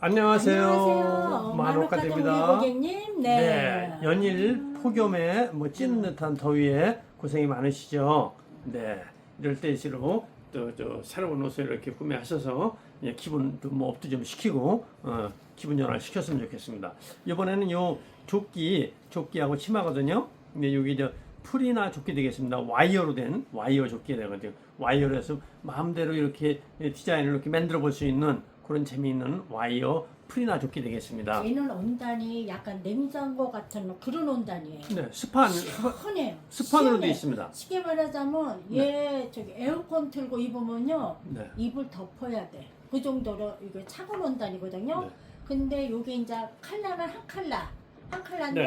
안녕하세요. 안녕하세요. 우리 고객님. 네. 네, 연일 폭염에 뭐 찌는 듯한 더위에 고생이 많으시죠. 네, 이럴 때일수록 또 저 새로운 옷을 이렇게 구매하셔서 예, 기분도 뭐 업도 좀 시키고 어, 기분 전환 시켰으면 좋겠습니다. 이번에는 요 조끼, 조끼하고 치마거든요. 근데 여기 저 풀이나 조끼 되겠습니다. 와이어로 된 와이어 조끼 되거든요. 와이어로 해서 마음대로 이렇게 디자인을 이렇게 만들어 볼 수 있는 그런 재미있는 와이어 풀이나 조끼 되겠습니다. 얘는 온단이 약간 냉장고 같은 그런 온단이에요. 네, 스판, 시원해요. 스판으로 되어 시원해. 있습니다. 쉽게 말하자면 얘 저기 에어컨 틀고 입으면요 네. 입을 덮어야 돼. 그 정도로 이게 차가운 온단이거든요. 네. 근데 요게 이제 칼라는 한 칼라, 한 칼라인데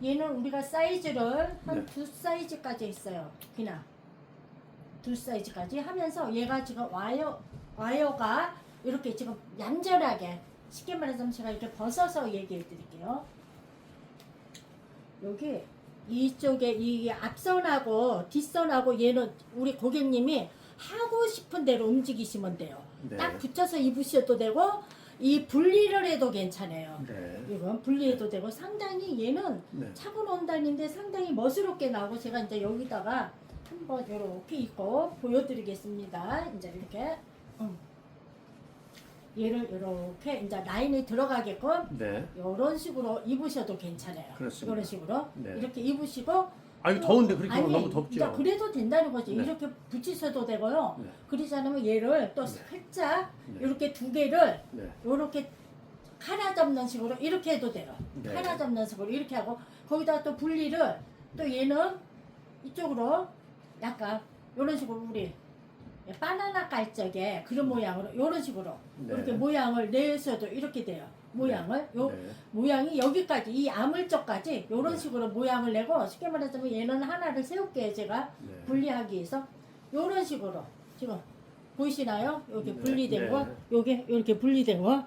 네. 얘는 우리가 사이즈를 한 네. 두 사이즈까지 있어요. 특히나 두 사이즈까지 하면서 얘가 지금 와이어 와이어가 이렇게 지금 얌전하게 쉽게 말하자면 제가 이렇게 벗어서 얘기해 드릴게요. 여기 이쪽에 이 앞선하고 뒷선하고 얘는 우리 고객님이 하고 싶은 대로 움직이시면 돼요. 네. 딱 붙여서 입으셔도 되고 이 분리를 해도 괜찮아요. 네. 이건 분리해도 되고 상당히 얘는 네. 차고 온다는데 상당히 멋스럽게 나오고 제가 이제 여기다가 한번 이렇게 입고 보여드리겠습니다. 이제 이렇게 음. 얘를 이렇게 이제 라인에 들어가게끔 네. 이런 식으로 입으셔도 괜찮아요. 그렇습니다. 이런 식으로 네. 이렇게 입으시고 아, 이거 더운데 그렇게 하면 너무 덥죠. 그러니까 그래도 된다는 거지. 네. 이렇게 붙이셔도 되고요. 네. 그러지 않으면 얘를 또 네. 살짝 네. 이렇게 두 개를 네. 이렇게 칼아 잡는 식으로 이렇게 해도 돼요. 네. 칼아 잡는 식으로 이렇게 하고 거기다 또 분리를 또 얘는 이쪽으로 약간 이런 식으로 우리 바나나 깔 적에 그런 모양으로 이런 식으로 네. 이렇게 모양을 내셔도 이렇게 돼요. 모양을 요 네. 모양이 여기까지 이 아물쪽까지 이런 네. 식으로 모양을 내고 쉽게 말하자면 얘는 하나를 세울게요 제가 네. 분리하기 위해서 이런 식으로 지금 보이시나요? 여기 네, 분리된 네. 거, 여기 이렇게 분리된 거,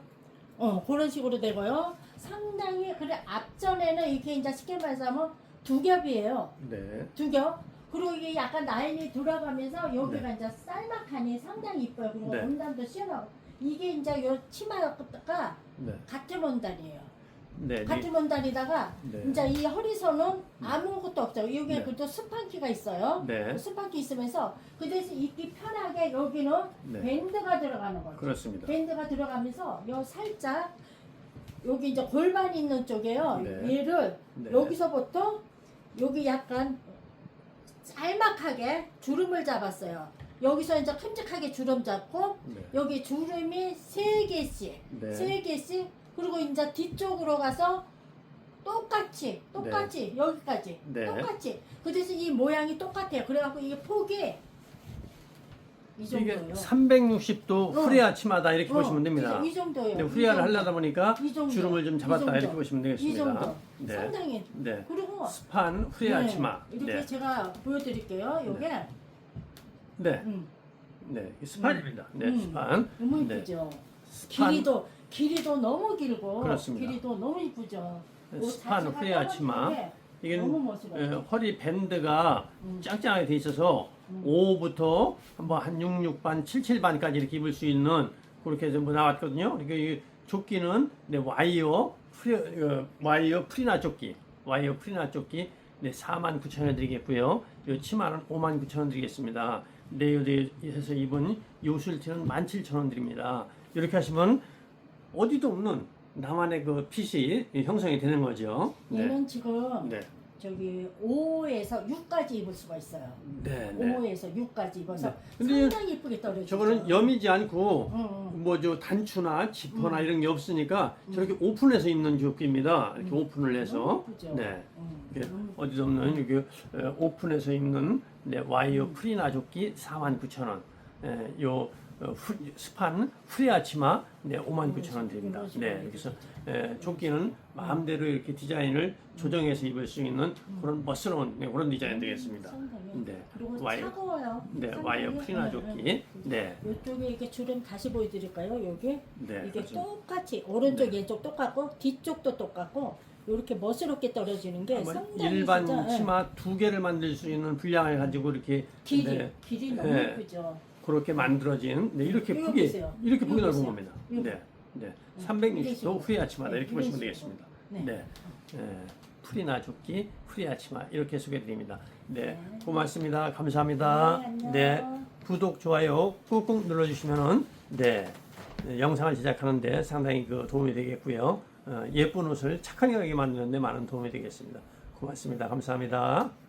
어 그런 식으로 되고요. 상당히 그래 앞전에는 이렇게 이제 쉽게 말하자면 두 겹이에요. 네. 두 겹. 그리고 이게 약간 라인이 돌아가면서 여기가 이제 쌀막하니 상당히 이뻐요. 그리고 네. 원단도 시원하고 이게 이제 요 치마가 네. 같은 원단이에요. 네. 같은 원단이다가 네. 이제 이 허리선은 아무것도 없죠. 여기에 네. 그래도 스판키가 있어요. 네. 스판키 있으면서 그 대신 입기 편하게 여기는 네. 밴드가 들어가는 거죠. 그렇습니다. 밴드가 들어가면서 요 살짝 여기 이제 골반 있는 쪽에요. 네. 얘를 네. 여기서부터 여기 약간 짤막하게 주름을 잡았어요. 여기서 이제 큼직하게 주름 잡고 네. 여기 주름이 세 개씩 네. 세 개씩 그리고 이제 뒤쪽으로 가서 똑같이 똑같이 여기까지 네. 똑같이 그 대신 이 모양이 똑같아요 그래갖고 이게 폭이 이 이게 정도예요 360도 어. 후레아 치마다 이렇게 어, 보시면 됩니다. 이 정도예요 근데 이 후레아를 정도. 하려다 보니까 이 정도. 주름을 좀 잡았다 이. 이렇게 보시면 이 되겠습니다. 정도 네. 상당히 네. 그리고 스판 후레아 네, 치마. 이렇게 네. 제가 보여드릴게요 요게 네. 음, 네. 이 스판입니다. 네. 음. 스판. 너무 네. 이쁘죠 스판 길이도 길이도 너무 길고 그렇습니다. 길이도 너무 이쁘죠 옷 스판 자체가 후레아 치마. 따뜻하게 이게 너무 멋있어요. 예, 허리 밴드가 음. 짱짱하게 돼 있어서 음. 5부터 한번 한 6, 6 반, 7, 7 반까지 이렇게 입을 수 있는 그렇게 해서 뭐 나왔거든요. 그러니까 이 조끼는 네, 와이어 프리, 어, 와이어 프리나 조끼, 와이어 프리나 조끼 네, 4만 9천 원 드리겠고요. 이 치마는 5만 9천 원 드리겠습니다. 네일에서 입은 요술티는 1만 7천 원 드립니다. 이렇게 하시면 어디도 없는 나만의 그 핏이 형성이 되는 거죠. 네. 얘는 지금 네. 저기 5에서 6까지 입을 수가 있어요. 네, 네. 5에서 6까지 입어서 네. 근데 상당히 이쁘게 떨어지죠. 저거는 여미지 않고 응, 응. 뭐저 단추나 지퍼나 음. 이런 게 없으니까 음. 저렇게 오픈해서 입는 조끼입니다. 이렇게 음. 오픈을 해서 이쁘죠. 네. 응, 이렇게 너무 어디도 없는 이게 에, 오픈해서 입는 네, 와이어 음. 프리나 조끼 49,000원. 예, 요 어, 후, 스판 후리아 치마 네, 59,000원 드립니다. 이런 식으로 네, 이렇게 그래서. 에, 조끼는 마음대로 이렇게 디자인을 조정해서 입을 수 있는 그런 멋스러운 네, 그런 디자인 되겠습니다. 상당히. 네. 그리고 와이어 차가워요. 네, 상당히. 와이어 프리나 네, 조끼. 네. 네. 이쪽에 이렇게 주름 다시 보여드릴까요? 여기 네. 이게 그렇습니다. 똑같이 오른쪽 왼쪽 똑같고 뒤쪽도 똑같고 이렇게 멋스럽게 떨어지는 게뭐 상당히 일반 진짜, 예. 치마 두 개를 만들 수 있는 분량을 가지고 이렇게 길이 네, 길이 너무 네. 예쁘죠. 그렇게 만들어진 네, 이렇게 이거 보세요. 이렇게 이거 크게 넓은 보세요. 겁니다. 이거. 네, 네, 360도 후리 아치마다 네, 이렇게 보시면 식으로. 되겠습니다. 네. 네. 예, 풀이 나죽기 후리 아치마 이렇게 소개드립니다. 네, 네. 고맙습니다. 감사합니다. 네, 안녕. 네, 구독 좋아요 꾹꾹 눌러주시면은 네, 네, 영상을 제작하는데 상당히 그 도움이 되겠고요. 어, 예쁜 옷을 착한 가게 만드는데 많은 도움이 되겠습니다. 고맙습니다. 감사합니다.